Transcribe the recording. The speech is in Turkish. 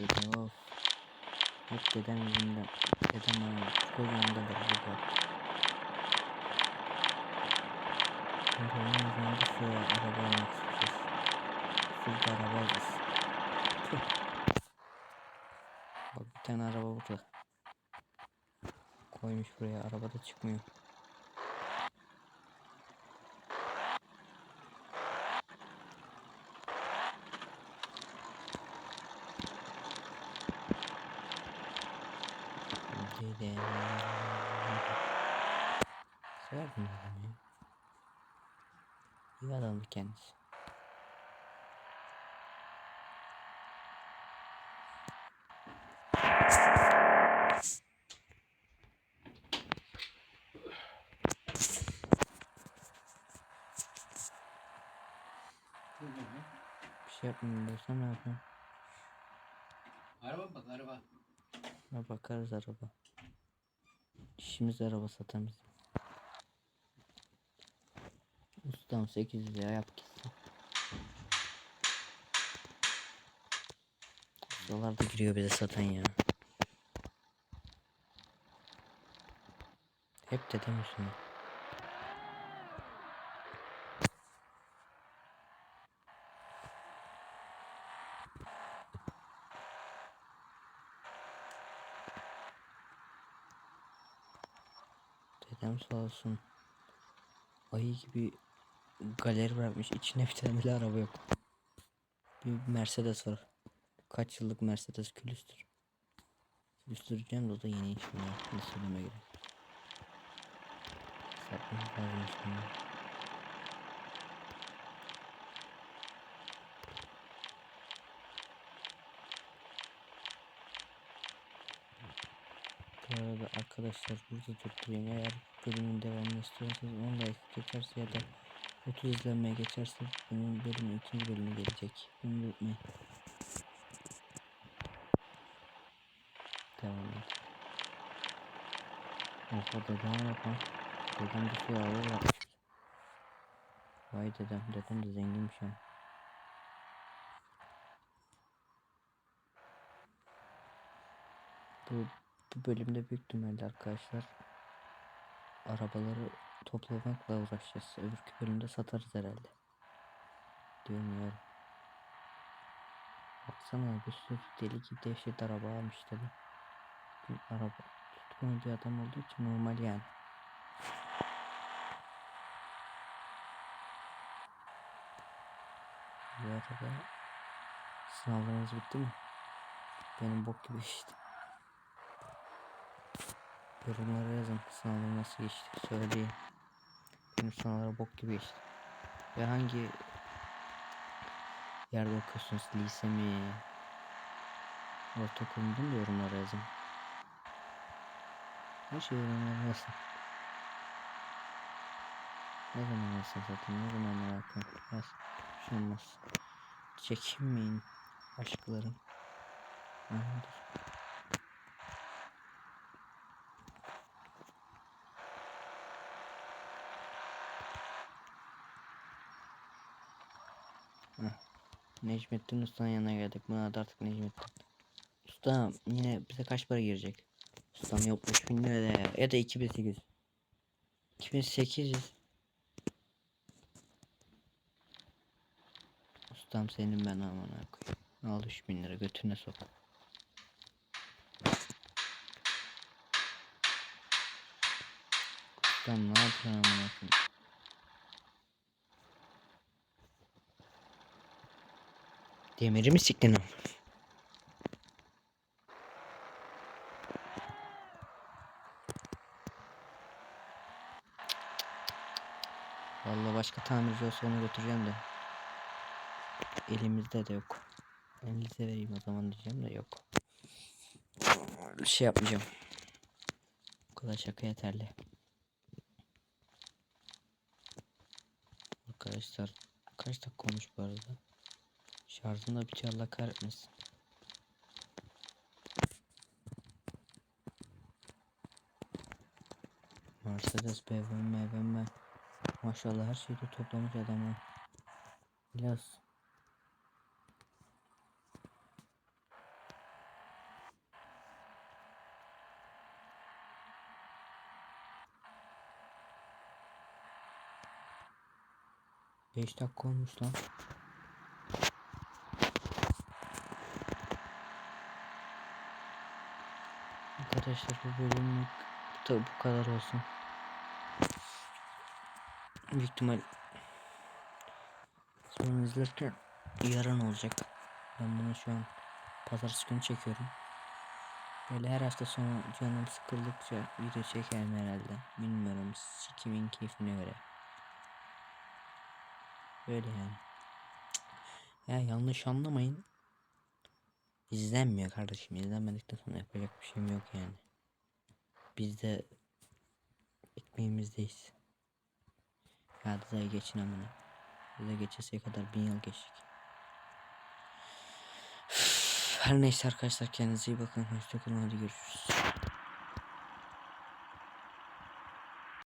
dede of. Hep dedem yüzünden. Dedem bana kocaman da burada. Çünkü onun yüzünden bir sürü araba almak istiyoruz. Sürü de araba. Tüh. Bak bir tane araba burada. Koymuş buraya araba da çıkmıyor. Dedem. Sever mi? İyi adamdı kendisi. Bir şey yapmayayım dersem ne yapayım? Araba bak araba. Ha bakarız araba. İşimiz araba satan bizim. Ustam 800 lira yap gitsin. Ustalar da giriyor bize satan ya. Hep dedem üstüne. Dedem sağ olsun. Ayı gibi galeri bırakmış. İçine bir tane bile araba yok. Bir Mercedes var. Kaç yıllık Mercedes külüstür. Külüstüreceğim de o da yeni inşallah. Ne söyleme gerek. Satmam lazım şimdi. Arada arkadaşlar burada durdurayım. Eğer bölümün devamını istiyorsanız 10 like geçerse ya da 30 izlenmeye geçerse bunun bölümü ikinci bölümü gelecek. Bunu unutmayın. Devam et. Oha dedem bak lan. Dedem bir sürü araba yapmış. Vay dedem. Dedem de zenginmiş ha. Bu, bu bölümde büyük ihtimalle arkadaşlar arabaları toplamakla uğraşacağız. Öbürkü bölümde satarız herhalde. Diyorum ya. Baksana bir sürü deli gibi dehşet araba almış tabi. Bir araba tutkunu bir adam olduğu için normal yani. Bu arada sınavlarınız bitti mi? Benim bok gibi işte. Yorumlara yazın sınavlar nasıl geçti söyleyin. Benim sınavlara bok gibi geçti. Ve hangi yerde okuyorsunuz? Lise mi? Ortaokul mu mi? yorumlara yazın. Her şey yorumlara yazın. Ne zaman yazsın zaten ne zaman merak ettim. Yaz. Bir şey olmaz. Çekinmeyin aşklarım. Anladır. Necmettin Usta'nın yanına geldik. Buna da artık Necmettin. Usta yine bize kaç para girecek? Ustam yok 3000 lira ya. Ya da 2800. 2800. Ustam senin ben amına koyayım. Al 3000 lira götüne sok. Ustam ne yapıyorsun amına koyayım? Demiri mi siktin am? Vallahi başka tamirci olsa onu götüreceğim de. Elimizde de yok. Elinize vereyim o zaman diyeceğim de yok. Bir şey yapmayacağım. Bu kadar şaka yeterli. Arkadaşlar kaç dakika olmuş bu arada? Şarjında bir şey Allah kahretmesin. Mercedes, BMW, BMW. Maşallah her şeyi toplamış adamlar. Biraz. Beş dakika olmuş lan. Arkadaşlar bu bölümlük da bu kadar olsun. Büyük ihtimal sonra izlerken yarın olacak. Ben bunu şu an pazartesi günü çekiyorum. Böyle her hafta sonu canım sıkıldıkça video çekerim herhalde. Bilmiyorum kimin keyfine göre. Böyle yani. Ya yanlış anlamayın. İzlenmiyor kardeşim. İzlenmedikten sonra yapacak bir şeyim yok yani. Biz de ekmeğimizdeyiz. Hadi da geçin amına. Bize geçeseye kadar bin yıl geçecek. Her neyse arkadaşlar kendinize iyi bakın. Hoşçakalın hadi görüşürüz.